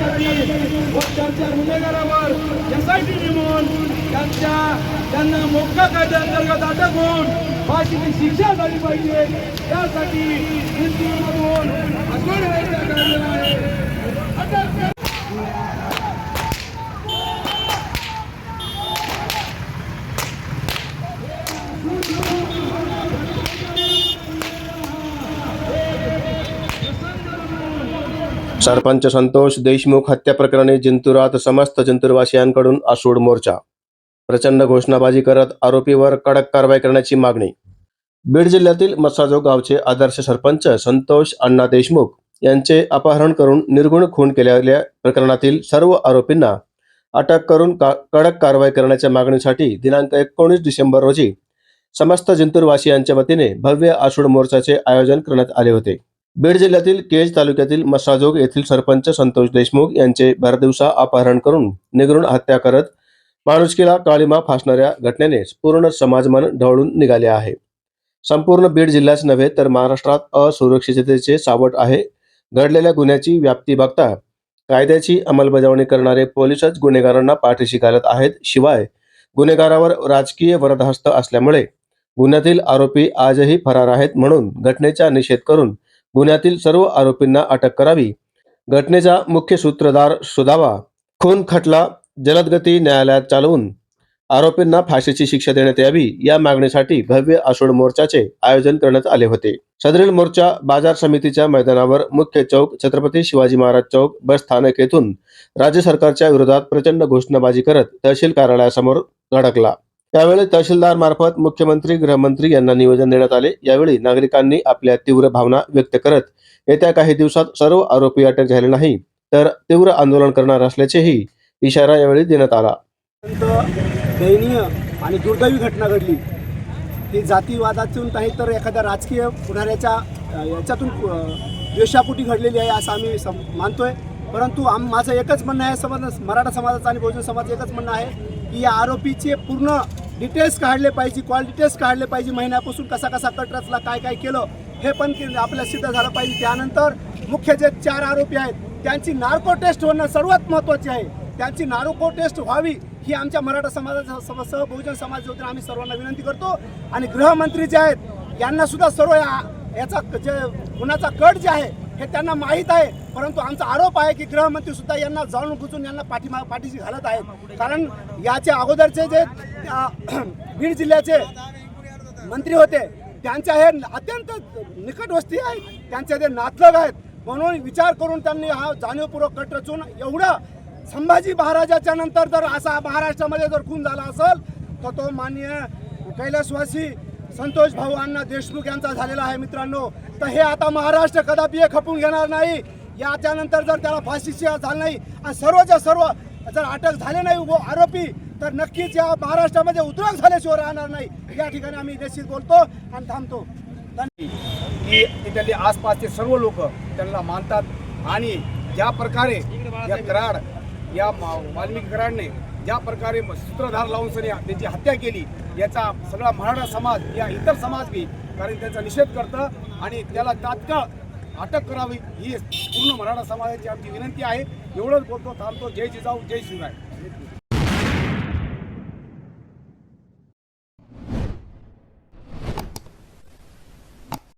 करण्यासाठी व त्यांच्या गुन्हेगारावर एस आय टी नेमून त्यांच्या त्यांना मोक्का कायद्या अंतर्गत अटक होऊन फाशीची शिक्षा झाली पाहिजे. त्यासाठी हिंदूमधून असून अटक सरपंच संतोष देशमुख हत्या प्रकरणी जिंतुरात समस्त जिंतूरवासियांकडून आसूड मोर्चा. प्रचंड घोषणाबाजी करत आरोपीवर कडक कारवाई करण्याची मागणी. बीड जिल्ह्यातील मसाजो गावचे आदर्श सरपंच संतोष अण्णा देशमुख यांचे अपहरण करून निर्गुण खून केलेल्या प्रकरणातील सर्व आरोपींना अटक करून का कडक कारवाई करण्याच्या मागणीसाठी दिनांक एकोणीस डिसेंबर रोजी समस्त जिंतूरवासियांच्या वतीने भव्य आसूड मोर्चाचे आयोजन करण्यात आले होते. बीड जिल्ह्यातील केज तालुक्यातील मसाजोग येथील सरपंच संतोष देशमुख यांचे भरदिवसा अपहरण करून निगरून हत्या करत माणुसकीला काळीमा फासणाऱ्या घटनेने पूर्ण समाजमन ढवळून निघाले आहे. संपूर्ण बीड जिल्ह्याच नव्हे तर महाराष्ट्रात असुरक्षिततेचे सावट आहे. घडलेल्या गुन्ह्याची व्याप्ती बघता कायद्याची अंमलबजावणी करणारे पोलिसच गुन्हेगारांना पाठीशी घालत आहेत. शिवाय गुन्हेगारावर राजकीय वरदहस्त असल्यामुळे गुन्ह्यातील आरोपी आजही फरार आहेत म्हणून घटनेचा निषेध करून गुन्ह्यातील सर्व आरोपींना अटक करावी. घटनेचा मुख्य सूत्रधार शोधावा खून खटला जलदगती न्यायालयात चालवून आरोपींना फाशीची शिक्षा देण्यात यावी या मागणीसाठी भव्य आषाढ मोर्चाचे आयोजन करण्यात आले होते. सदरील मोर्चा बाजार समितीच्या मैदानावर मुख्य चौक छत्रपती शिवाजी महाराज चौक बस स्थानक येथून राज्य सरकारच्या विरोधात प्रचंड घोषणाबाजी करत तहसील कार्यालयासमोर धडकला. त्यावेळी तहसीलदार मार्फत मुख्यमंत्री गृहमंत्री यांना निवेदन देण्यात आले. यावेळी नागरिकांनी आपल्या तीव्र भावना व्यक्त करत येत्या काही दिवसात सर्व आरोपी अटक झाले नाही तर तीव्र आंदोलन करणार असल्याचेही इशारा यावेळी देण्यात आला. दयनीय आणि दुर्दैवी घटना घडली. ही जातीवादातून नाही तर एखाद्या राजकीय पुढाऱ्याच्या याच्यातून द्वेषापोटी घडलेली आहे असं आम्ही सम मानतोय. परंतु आम माझं एकच म्हणणं आहे समाज मराठा समाजाचं आणि बहुजन समाज एकच म्हणणं आहे की या आरोपीचे पूर्ण डिटेल्स काढले पाहिजे कॉल डिटेल्स काढले पाहिजे महिन्यापासून कसा कसा कट रचला काय काय केलं हे पण की आपल्याला सिद्ध झालं पाहिजे. त्यानंतर मुख्य जे चार आरोपी आहेत त्यांची नार्को टेस्ट होणं सर्वात महत्त्वाचे आहे. त्यांची नारोको टेस्ट व्हावी ही आमच्या मराठा समाजाचा सम- सह बहुजन समाज वतीने आम्ही सर्वांना विनंती करतो. आणि गृहमंत्री जे आहेत यांना सुद्धा सर्व या- याचा जे गुन्ह्याचा कट जे आहे हे त्यांना माहीत आहे परंतु आमचा आरोप आहे की गृहमंत्री सुद्धा यांना जाणून खुचून यांना पाठीमा पाठीशी घालत आहेत कारण याचे अगोदरचे जे बीड जिल्ह्याचे मंत्री होते त्यांच्या हे अत्यंत निकट वस्ती आहेत त्यांचे ते नातलग आहेत म्हणून विचार करून त्यांनी हा जाणीवपूर्वक कट रचून एवढं संभाजी महाराजाच्या नंतर जर असा महाराष्ट्रामध्ये जर खून झाला असेल तर तो माननीय कैलासवासी संतोष भाऊ अण्णा देशमुख यांचा झालेला आहे मित्रांनो. तर हे आता महाराष्ट्र कदापि हे खपून घेणार नाही. याच्यानंतर जर त्याला फाशीची झाली नाही आणि सर्वच्या सर्व जर अटक झाले नाही व आरोपी तर नक्कीच या महाराष्ट्रामध्ये उद्रेक झाल्याशिवाय राहणार नाही. या ठिकाणी आम्ही निश्चित बोलतो आणि थांबतो. की तिथले आसपासचे सर्व लोक त्यांना मानतात आणि ज्या प्रकारे या कराड या मा- वाल्मिकी कराडने ज्या प्रकारे सूत्रधार लावून सनी त्यांची हत्या केली याचा सगळा मराठा समाज या इतर समाज बी कारण त्यांचा निषेध करतं आणि त्याला तात्काळ अटक करावी ही पूर्ण मराठा समाजाची आमची विनंती आहे. एवढंच बोलतो थांबतो. जय जिजाऊ जय शिवराय.